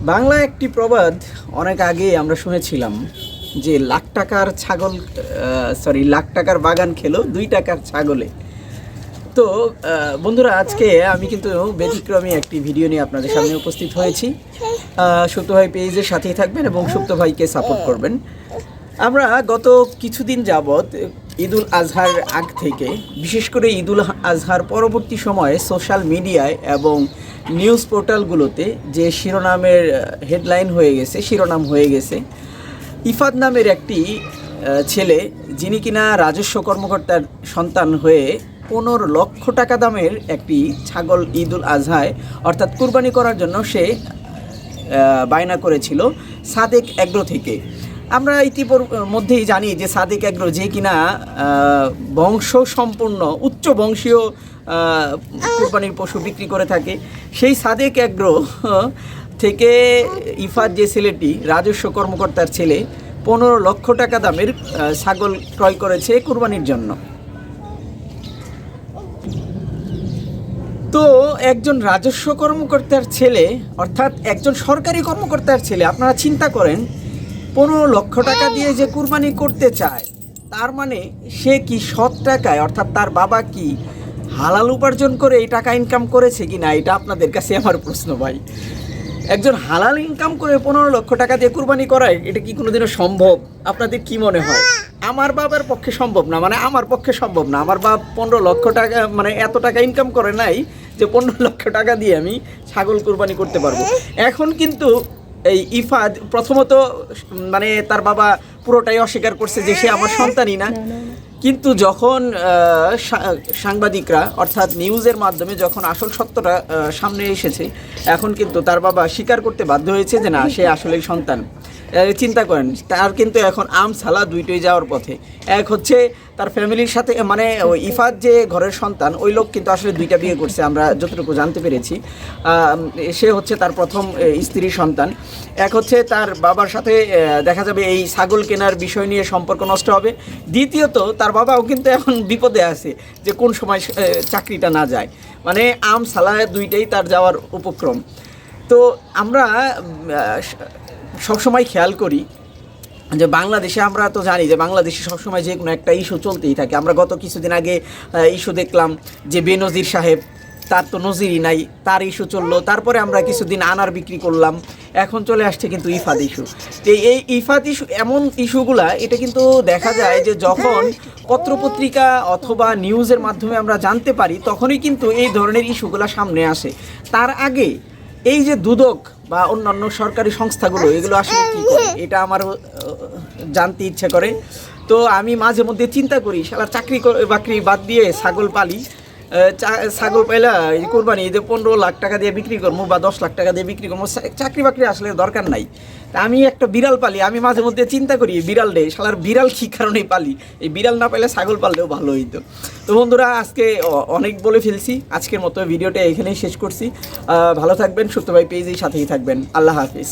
বাংলা একটি প্রবাদ অনেক আগে আমরা শুনেছিলাম যে লাখ টাকার ছাগল সরি লাখ টাকার বাগান খেলো দুই টাকার ছাগলে। তো বন্ধুরা, আজকে আমি কিন্তু ব্যতিক্রমী একটি ভিডিও নিয়ে আপনাদের সামনে উপস্থিত হয়েছি। সুপ্ত ভাই পেজের সাথেই থাকবেন এবং সুপ্ত ভাইকে সাপোর্ট করবেন। আমরা গত কিছুদিন যাবৎ ঈদুল আজহার আগ থেকে, বিশেষ করে ঈদুল আজহার পরবর্তী সময়ে সোশ্যাল মিডিয়ায় এবং নিউজ পোর্টালগুলোতে যে শিরোনামের হেডলাইন হয়ে গেছে, শিরোনাম হয়ে গেছে ইফাদ নামের একটি ছেলে যিনি কিনা রাজস্ব কর্মকর্তার সন্তান হয়ে পনেরো লক্ষ টাকা দামের একটি ছাগল ঈদুল আজহায় অর্থাৎ কুরবানি করার জন্য সে বায়না করেছিল সাদেক এগ্রো থেকে। আমরা ইতিপূর মধ্যেই জানি যে সাদেক এগ্রো যে কিনা বংশ সম্পূর্ণ, উচ্চ বংশীয় কুরবানির পশু বিক্রি করে থাকে। সেই সাদেক এগ্রো, থেকে ইফাত যে ছেলেটি, রাজস্ব কর্মকর্তার ছেলে, পনেরো লক্ষ টাকা দামের ছাগল ক্রয় করেছে কুরবানির জন্য। তো একজন রাজস্ব কর্মকর্তার ছেলে, অর্থাৎ একজন সরকারি কর্মকর্তার ছেলে, আপনারা চিন্তা করেন পনেরো লক্ষ টাকা দিয়ে যে কুরবানি করতে চায়, তার মানে সে কি সৎ টাকায়, অর্থাৎ তার বাবা কি হালাল উপার্জন করে এই টাকা ইনকাম করেছে কি না এটা আপনাদের কাছে আমার প্রশ্ন ভাই। একজন হালাল ইনকাম করে পনেরো লক্ষ টাকা দিয়ে কুরবানি করায়, এটা কি কোনোদিনও সম্ভব? আপনাদের কি মনে হয়? আমার বাবার পক্ষে সম্ভব না মানে আমার পক্ষে সম্ভব না। আমার বাপ পনেরো লক্ষ টাকা মানে এত টাকা ইনকাম করে নাই যে পনেরো লক্ষ টাকা দিয়ে আমি ছাগল কুরবানি করতে পারব। এখন কিন্তু এই ইফাদ প্রথমত মানে তার বাবা পুরোটাই অস্বীকার করছে যে সে আমার সন্তানই না। কিন্তু যখন সাংবাদিকরা, অর্থাৎ নিউজের মাধ্যমে যখন আসল সত্যটা সামনে এসেছে, এখন কিন্তু তার বাবা স্বীকার করতে বাধ্য হয়েছে যে না, সে আসলেই সন্তান। চিন্তা করেন, তার কিন্তু এখন আম সালা দুইটোই যাওয়ার পথে। এক হচ্ছে তার ফ্যামিলির সাথে মানে ইফাত যে ঘরের সন্তান, ওই লোক কিন্তু আসলে দুইটা বিয়ে করছে, আমরা যতটুকু জানতে পেরেছি। সে হচ্ছে তার প্রথম স্ত্রীর সন্তান। এক হচ্ছে তার বাবার সাথে দেখা যাবে এই ছাগল কেনার বিষয় নিয়ে সম্পর্ক নষ্ট হবে। দ্বিতীয়ত, তার বাবাও কিন্তু এখন বিপদে আছে যে কোন সময় চাকরিটা না যায়। মানে আম সালা দুইটাই তার যাওয়ার উপক্রম। তো আমরা সবসময় খেয়াল করি যে বাংলাদেশে আমরা তো জানি যে বাংলাদেশে সবসময় যে কোনো একটা ইস্যু চলতেই থাকে। আমরা গত কিছুদিন আগে ইস্যু দেখলাম যে বেনজির সাহেব তার তো নজিরই নাই, তার ইস্যু চলল, তারপরে আমরা কিছুদিন আনার বিক্রি করলাম, এখন চলে আসছে কিন্তু ইফাদ ইস্যু এই ইফাদ ইস্যু এমন ইস্যুগুলা এটা কিন্তু দেখা যায় যে যখন পত্রপত্রিকা অথবা নিউজের মাধ্যমে আমরা জানতে পারি, তখনই কিন্তু এই ধরনের ইস্যুগুলা সামনে আসে। তার আগে এই যে দুদক বা অন্যান্য সরকারি সংস্থাগুলো, এগুলো আসলে কি করে? এটা আমার জানতে ইচ্ছে করে। তো আমি মাঝে মধ্যে চিন্তা করি, শালা চাকরি বাকরি বাদ দিয়ে ছাগল পালি ছাগল পাইলা এই কোরবানি যে পনেরো লাখ টাকা দিয়ে বিক্রি করব বা দশ লাখ টাকা দিয়ে বিক্রি করব চাকরি বাকরি আসলে দরকার নাই। তা আমি একটা বিড়াল পালি, আমি মাঝে মধ্যে চিন্তা করি বিড়াল রে শালার বিড়াল কী কারণে পালি? এই বিড়াল না পাইলে ছাগল পাললেও ভালো হইতো। তো বন্ধুরা, আজকে অনেক বলে ফেলছি, আজকের মতো ভিডিওটা এখানেই শেষ করছি। ভালো থাকবেন, সুস্থ ভাই পেজেই সাথেই থাকবেন। আল্লাহ হাফিজ।